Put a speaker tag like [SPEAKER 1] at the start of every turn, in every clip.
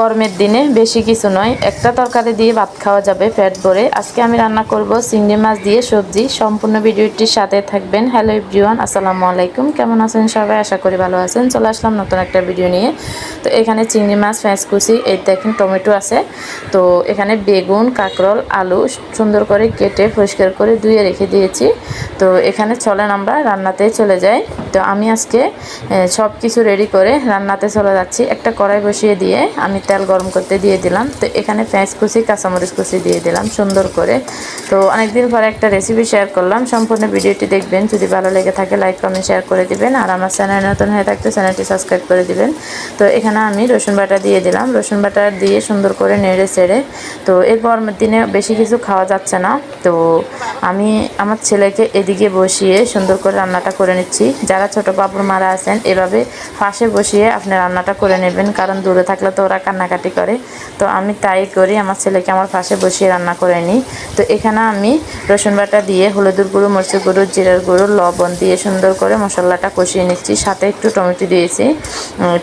[SPEAKER 1] গরমের দিনে বেশি কিছু নয়। একটা তরকারি দিয়ে ভাত খাওয়া যাবে, পেট ভরে। আজকে আমি রান্না করব চিংড়ি মাছ দিয়ে সবজি। সম্পূর্ণ ভিডিওটির সাথে থাকবেন। হ্যালো এভরিওয়ান, আসসালামু আলাইকুম। কেমন আছেন সবাই? আশা করি ভালো আছেন। চলে আসলাম নতুন একটা ভিডিও নিয়ে। তো এখানে চিংড়ি মাছ কুচি, এই দেখেন টমেটো আছে। তো এখানে বেগুন, কাঁকরোল, আলু সুন্দর করে কেটে পরিষ্কার করে ধুয়ে রেখে দিয়েছি। তো এখানে চলেন আমরা রান্নাতে চলে যাই। তো আমি আজকে সব কিছু রেডি করে রান্নাতে চলে যাচ্ছি। একটা কড়াই বসিয়ে দিয়ে আমি তেল গরম করতে দিয়ে দিলাম। তো এখানে পেঁয়াজ কুচি, কাঁচামরিচ কুচি দিয়ে দিলাম সুন্দর করে। তো অনেকদিন পরে একটা রেসিপি শেয়ার করলাম। সম্পূর্ণ ভিডিওটি দেখবেন। যদি ভালো লেগে থাকে লাইক কমেন্ট শেয়ার করে দিবেন। আর আমার চ্যানেল নতুন হয়ে থাকলে চ্যানেলটি সাবস্ক্রাইব করে দিবেন। তো এখানে আমি রসুন বাটা দিয়ে দিলাম। রসুন বাটা দিয়ে সুন্দর করে নেড়ে চেড়ে, তো এই গরমের দিনে বেশি কিছু খাওয়া যাচ্ছে না। তো আমি আমার ছেলেকে এদিকে বসিয়ে সুন্দর করে রান্নাটা করে নিচ্ছি। যারা ছোট বাবুর মারা আছেন, এভাবে পাশে বসিয়ে আপনি রান্নাটা করে নেবেন। কারণ দূরে থাকলে তো ওরা কান্নাকাটি করে। তো আমি তাই করি, আমার ছেলেকে আমার পাশে বসিয়ে রান্না করে নিই। তো এখানে আমি রসুন বাটা দিয়ে হলুদের গুঁড়ো, মরিচের গুঁড়ো, জিরার গুঁড়ো, লবণ দিয়ে সুন্দর করে মশলাটা কষিয়ে নিচ্ছি। সাথে একটু টমেটো দিয়েছি।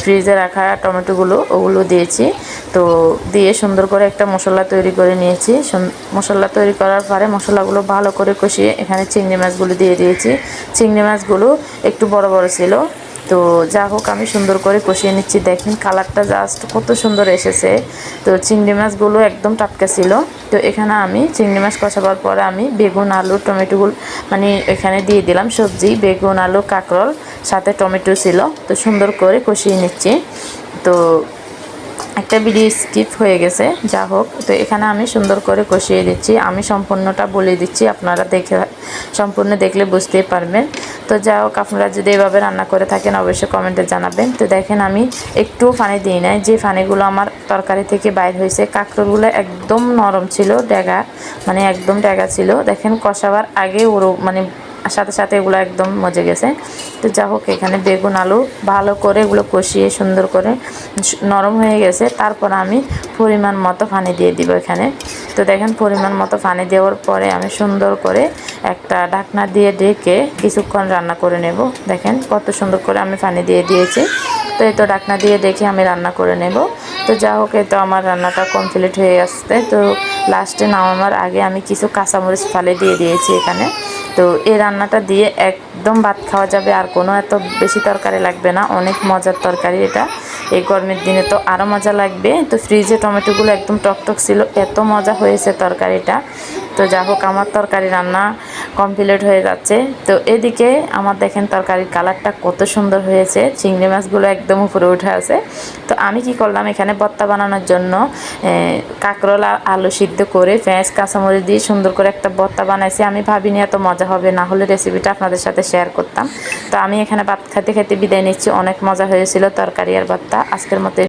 [SPEAKER 1] ফ্রিজে রাখা টমেটোগুলো, ওগুলো দিয়েছি। তো দিয়ে সুন্দর করে একটা মশলা তৈরি করে নিয়েছি। মশলা তৈরি করার পরে মশলাগুলো ভালো করে কষিয়ে এখানে চিংড়ি মাছগুলো দিয়ে দিয়েছি। চিংড়ি মাছগুলো একটু বড় বড় ছিল। তো যা হোক, আমি সুন্দর করে কষিয়ে নিচ্ছি। দেখেন কালারটা জাস্ট কত সুন্দর এসেছে। তো চিংড়ি মাছগুলো একদম টাটকা ছিল। তো এখানে আমি চিংড়ি মাছ কষাবার পরে আমি বেগুন, আলু টমেটোগুলো মানে এখানে দিয়ে দিলাম সবজি, বেগুন, আলু, কাঁকরল, সাথে টমেটো ছিল। তো সুন্দর করে কষিয়ে নিচ্ছি। তো একটা ভিডিও স্কিপ হয়ে গেছে, যা হোক। তো এখানে আমি সুন্দর করে কষিয়ে দিচ্ছি। আমি সম্পূর্ণটা বলে দিচ্ছি, আপনারা দেখে, সম্পূর্ণ দেখলে বুঝতেই পারবেন। তো যা হোক, আপনারা যদি এভাবে রান্না করে থাকেন, অবশ্যই কমেন্টে জানাবেন। তো দেখেন, আমি একটুও ফানি দিই নাই। যে ফানিগুলো আমার তরকারি থেকে বাইর হয়েছে, কাঁকড়গুলো একদম নরম ছিল ডেগা মানে একদম ডেগা ছিল। দেখেন, কষাবার আগে ওরও মানে সাথে সাথে এগুলো একদম মজে গেছে। তো যা হোক, এখানে বেগুন, আলু ভালো করে এগুলো কষিয়ে সুন্দর করে নরম হয়ে গেছে। তারপর আমি পরিমাণ মতো পানি দিয়ে দিব এখানে। তো দেখেন, পরিমাণ মতো পানি দেওয়ার পরে আমি সুন্দর করে একটা ঢাকনা দিয়ে ডেকে কিছুক্ষণ রান্না করে নেব। দেখেন, কত সুন্দর করে আমি পানি দিয়ে দিয়েছি। তো এই তো ডাকনা দিয়ে দেখে আমি রান্না করে নেব। তো যা হোক তো আমার রান্নাটা কমপ্লিট হয়ে আসতে তো লাস্টে নামানোর আগে আমি কিছু কাঁচামরিচ ফালে দিয়ে দিয়েছি এখানে। তো এই রান্নাটা দিয়ে একদম ভাত খাওয়া যাবে, আর কোনো এত বেশি তরকারি লাগবে না, অনেক মজার তরকারি এটা। এই গরমের দিনে তো আরও মজা লাগবে। তো ফ্রিজে টমেটোগুলো একদম টকটক ছিল, এত মজা হয়েছে তরকারিটা। তো যা হোক, আমার তরকারি রান্না কমপ্লিট হয়ে যাচ্ছে। তো এদিকে আমার দেখেন তরকারির কালারটা কত সুন্দর হয়েছে। চিংড়ি মাছগুলো একদম উপরে উঠে আছে। তো আমি কি করলাম, এখানে বত্তা বানানোর জন্য কাঁকরোল আর আলু সিদ্ধ করে পেঁয়াজ, কাঁচামরিচ দিয়ে সুন্দর করে একটা বত্তা বানাইছি। আমি ভাবিনি এত মজা হবে, না হলে রেসিপিটা আপনাদের সাথে শেয়ার করতাম। তো আমি এখানে ভাত খেতে খেতে বিদায় নিচ্ছি। অনেক মজা হয়েছিল তরকারি আর ভর্তা। আজকের মতো